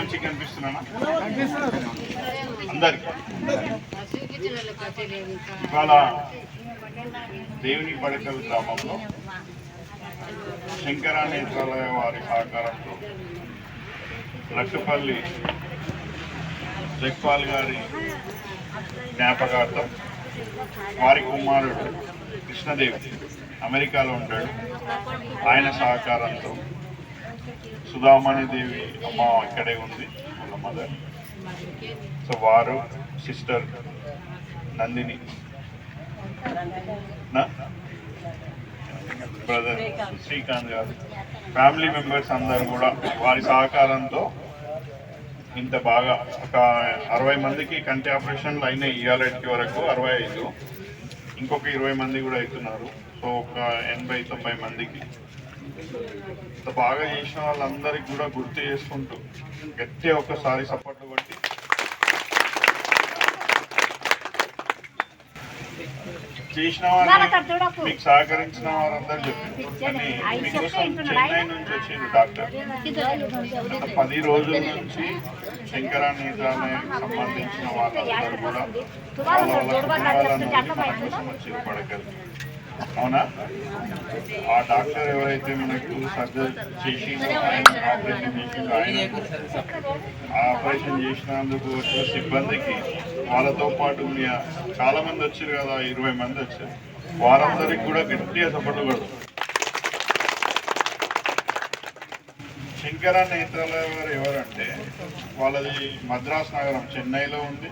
మంచిగా కనిపిస్తున్నానా? అందరికి. ఇవాళ దేవుని పడకల గ్రామంలో శంకర వారి సహకారంతో లక్షపల్లి జగ్పాల్ గారి జ్ఞాపకార్థం వారి కుమారుడు కృష్ణదేవి అమెరికాలో ఉంటాడు. ఆయన సహకారంతో సుధామణి దేవి అమ్మ ఇక్కడే ఉంది వాళ్ళ మదర్ సో వారు సిస్టర్ నందిని. బ్రదర్ శ్రీకాంత్ గారు. ఫ్యామిలీ మెంబర్స్ అందరూ కూడా వారి సహకారంతో ఇంత బాగా ఒక అరవై మందికి కంటి ఆపరేషన్లు అయినాయి ఇవాళకి వరకు అరవై ఐదు. ఇంకొక ఇరవై మంది కూడా అవుతున్నారు. సో ఒక ఎనభై తొంభై మందికి. ఇంత బాగా చేసిన వాళ్ళందరికీ కూడా గుర్తు చేసుకుంటూ గట్టిగా ఒకసారి సపోర్ట్ కొట్టి. చేసిన వాళ్ళు మీకు సహకరించిన వారందరూ చెప్పారు కానీ మీకోసం చెన్నై నుంచి వచ్చింది డాక్టర్. పది రోజుల నుంచి శంకర నేత్రాలయానికి సంబంధించిన వాళ్ళందరూ కూడా వాళ్ళ వాళ్ళ కుటుంబాల కోసం అవునా? ఆ డాక్టర్ ఎవరైతే మనకు సర్జరీ చేసిందో ఆయన ఆపరేషన్ చేసిందో ఆయన ఆ ఆపరేషన్ చేసినందుకు వచ్చిన సిబ్బందికి వాళ్ళతో పాటు మీ చాలా మంది వచ్చారు కదా ఇరవై మంది వచ్చారు. వారందరికి కూడా గట్టిగా సపోర్ట్ కొడతారు శంకర నేత్రాలయ వారు ఎవరంటే వాళ్ళది మద్రాస్ నగరం చెన్నైలో ఉంది.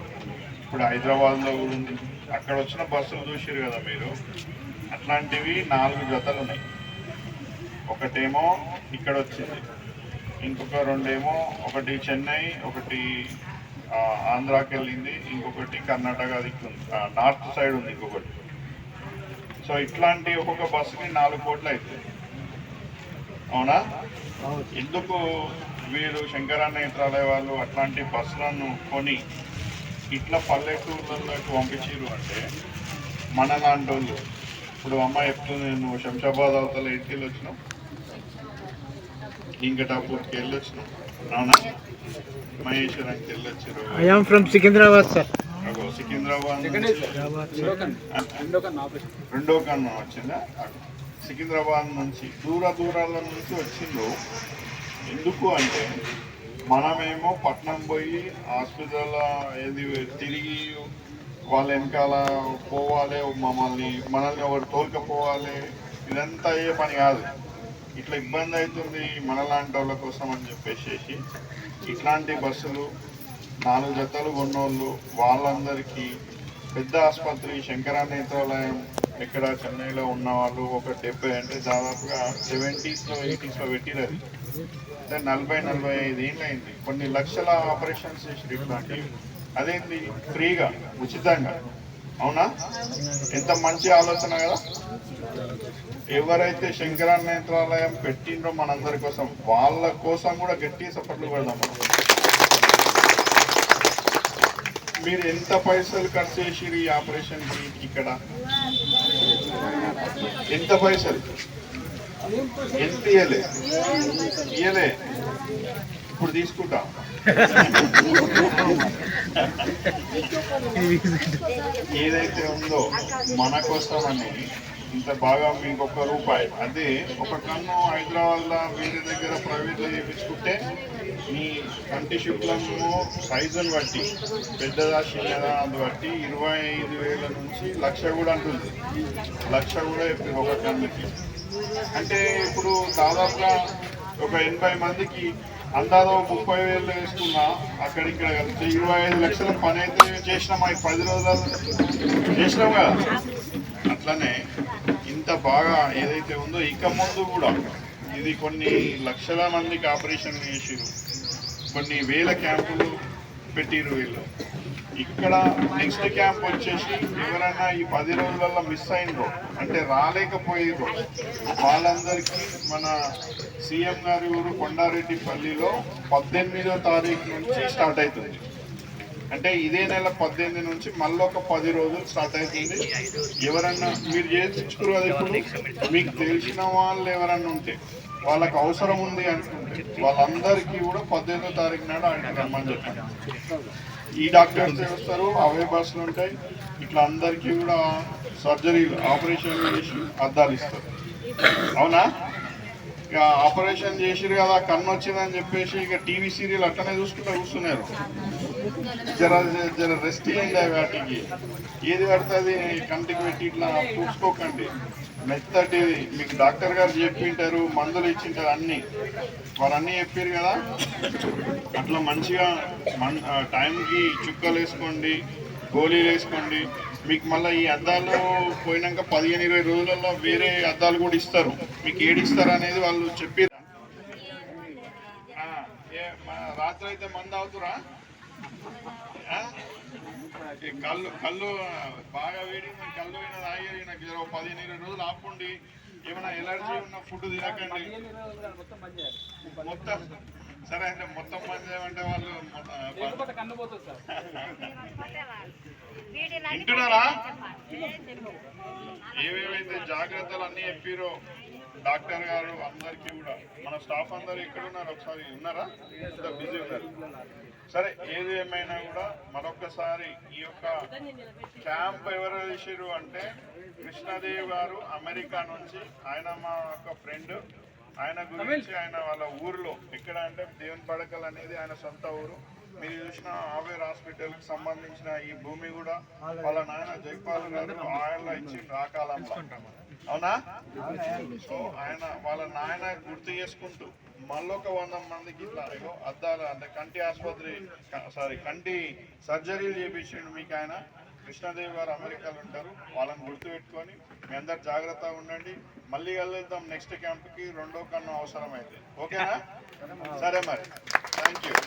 ఇప్పుడు హైదరాబాద్లో కూడా ఉంది. అక్కడ వచ్చిన బస్సులు చూసారు కదా మీరు. అట్లాంటివి నాలుగు జతలు ఉన్నాయి. ఒకటేమో ఇక్కడ వచ్చింది. ఇంకొక రెండేమో ఒకటి చెన్నై ఒకటి ఆంధ్రాకి వెళ్ళింది ఇంకొకటి కర్ణాటక దిక్కుంది నార్త్ సైడ్ ఉంది ఇంకొకటి. సో ఇట్లాంటి ఒక్కొక్క బస్సుకి నాలుగు కోట్లు అవుతుంది అవునా? ఎందుకు వీరు శంకర నేత్రాలయ వాళ్ళు అట్లాంటి బస్సులను కొని ఇట్లా పల్లెటూర్లలోకి పంపించారు అంటే మన లాంటి వాళ్ళు ఇప్పుడు అమ్మ చెప్తుంది నువ్వు శంషాబాద్ అవతల ఇంటికి వెళ్ళి వచ్చినావు ఇంకటాపూర్కి వెళ్ళి వచ్చినావు అవునా మహేశ్వరానికి వెళ్ళి వచ్చారు I am from Secunderabad, sir. అగో సికింద్రాబాద్ రెండో కన్ను వచ్చిందా? సికింద్రాబాద్ నుంచి. దూర దూరాల నుంచి వచ్చిండు ఎందుకు అంటే మనమేమో పట్నం పోయి హాస్పిటల్ ఏది తిరిగి వాళ్ళ వెనకాల పోవాలి మమ్మల్ని మనల్ని ఎవరు తోలుకపోవాలి ఇదంతా అయ్యే పని కాదు. ఇట్లా ఇబ్బంది అవుతుంది మనలాంటి వాళ్ళ కోసం అని చెప్పేసి ఇట్లాంటి బస్సులు నాలుగు జతలు కొన్నోళ్ళు వాళ్ళందరికీ పెద్ద ఆసుపత్రి శంకర నేత్రాలయం ఇక్కడ చెన్నైలో ఉన్న వాళ్ళు ఒక డెబ్బై అంటే దాదాపుగా సెవెంటీస్లో ఎయిటీస్లో పెట్టినది అంటే నలభై నలభై ఐదు ఏళ్ళు అయింది. కొన్ని లక్షల ఆపరేషన్స్ చేసి ఇట్లాంటివి అదేంటి ఫ్రీగా ఉచితంగా. అవునా? ఎంత మంచి ఆలోచన కదా. ఎవరైతే శంకర నేత్రాలయం పెట్టిండ్రో మనందరి కోసం వాళ్ళ కోసం కూడా గట్టి సపోర్ట్లు పెడదాం. మీరు ఎంత పైసలు ఖర్చు చేసిరు ఈ ఆపరేషన్కి ఇక్కడ? ఎంత పైసలు? ఎంత ఇయ్యలే? ఇయ్యలే. ఇప్పుడు తీసుకుంటాం. ఏదైతే ఉందో మన కోసం అని ఇంత బాగా మీకు ఒక రూపాయి అదే ఒక కన్ను హైదరాబాద్లో వేరే దగ్గర ప్రైవేట్లో చేయించుకుంటే మీ కంటి శుక్లము సైజుని బట్టి పెద్దదా చిన్నదా అని బట్టి ఇరవై ఐదు వేల నుంచి లక్ష కూడా అంటుంది. లక్ష కూడా ఒక కన్నుకి. అంటే ఇప్పుడు దాదాపుగా ఒక ఎనభై మందికి అందాదో ముప్పై వేలు వేసుకున్నా అక్కడిక్కడ కలిసి ఇరవై ఐదు లక్షల పని అయితే చేసినాం ఈ పది రోజులు చేసినాం కదా. అట్లనే ఇంత బాగా ఏదైతే ఉందో ఇక ముందు కూడా ఇది కొన్ని లక్షల మందికి ఆపరేషన్ చేసిరు కొన్ని వేల క్యాంపులు పెట్టిరు వీళ్ళు. ఇక్కడ నెక్స్ట్ క్యాంప్ వచ్చేసి ఎవరైనా ఈ పది రోజులలో మిస్ అయిందో అంటే రాలేకపోయారు వాళ్ళందరికీ మన సీఎం గారి ఊరు కొండారెడ్డి పల్లిలో పద్దెనిమిదో తారీఖు నుంచి స్టార్ట్ అవుతుంది. అంటే ఇదే నెల పద్దెనిమిది నుంచి మళ్ళీ ఒక పది రోజులు స్టార్ట్ అవుతుంది. ఎవరన్నా మీరు చేయించుకురు అది మీకు తెలిసిన వాళ్ళు ఎవరన్నా ఉంటే. వాళ్ళకి అవసరం ఉంది అనుకుంటే వాళ్ళందరికీ కూడా పద్దెనిమిదో తారీఖు నాడు ఆయన రమ్మని చెప్పాను ఈ డాక్టర్స్ వస్తారు అవే బస్సులు ఉంటాయి. ఇట్లా అందరికీ కూడా సర్జరీలు ఆపరేషన్ చేసి అద్దాలు ఇస్తారు. అవునా? ఇక ఆపరేషన్ చేసిరు కదా కన్ను వచ్చిందని చెప్పేసి ఇక టీవీ సీరియల్ అట్టనే చూసుకుంటూ కూర్చున్నారు. జర జర రెస్ట్ చేయండి వాటికి. ఏది పడుతుంది? కంటికి పెట్టి ఇట్లా చూసుకోకండి మెత్తటి మీకు డాక్టర్ గారు చెప్పింటారు మందులు ఇచ్చింటారు అన్ని. వారు అన్నీ చెప్పారు కదా? అట్లా మంచిగా మన్ టైంకి చుక్కలు వేసుకోండి గోళీలు వేసుకోండి. మీకు మళ్ళీ ఈ అద్దాలు పోయినాక పదిహేను ఇరవై రోజులలో వేరే అద్దాలు కూడా ఇస్తారు. మీకు ఏడిస్తారు అనేది వాళ్ళు చెప్పారు రాత్రి అయితే మంది అవుతురా కళ్ళు కళ్ళు బాగా వేడి కళ్ళు అయినా తాగేది నాకు పదిహేను ఇరవై రోజులు ఆపుకోండి ఏమైనా ఎలర్జీ ఉన్న ఫుడ్ తినకండి. మొత్తం సరే అంటే మొత్తం మంది ఏమంటే వాళ్ళు వింటున్నారా? ఏవేవైతే జాగ్రత్తలు అన్ని చెప్పిరో? డాక్టర్ గారు అందరికీ కూడా మన స్టాఫ్ అందరు ఎక్కడున్నారు ఒకసారి ఉన్నారా ఇంత బిజీ ఉన్నారు. సరే ఏది ఏమైనా కూడా మరొకసారి ఈ యొక్క క్యాంప్ ఎవరు చేసిరు అంటే కృష్ణదేవి గారు అమెరికా నుంచి. ఆయన మా యొక్క ఫ్రెండ్. ఆయన గురించి ఆయన వాళ్ళ ఊర్లో ఎక్కడ అంటే దేవుని పడకల్ అనేది ఆయన సొంత ఊరు. మీరు చూసిన ఆవేర్ హాస్పిటల్కి సంబంధించిన ఈ భూమి కూడా వాళ్ళ నాయన జైపాల్ గారు ఆయన ఇచ్చి రాకాలంలో అవునా? సో ఆయన వాళ్ళ నాయన గుర్తు చేసుకుంటూ మళ్ళొక వంద మందికి ఇట్లా ఏదో అద్దాల అంటే కంటి ఆసుపత్రి సారీ కంటి సర్జరీలు చేపించిండు మీకు ఆయన. కృష్ణదేవి గారు అమెరికాలో ఉంటారు వాళ్ళని గుర్తు పెట్టుకొని మీ అందరు జాగ్రత్తగా ఉండండి. మళ్ళీ వెళ్ళేద్దాం నెక్స్ట్ క్యాంప్కి రెండో కన్ను అవసరమైతే. ఓకేనా? సరే మరి. Thank you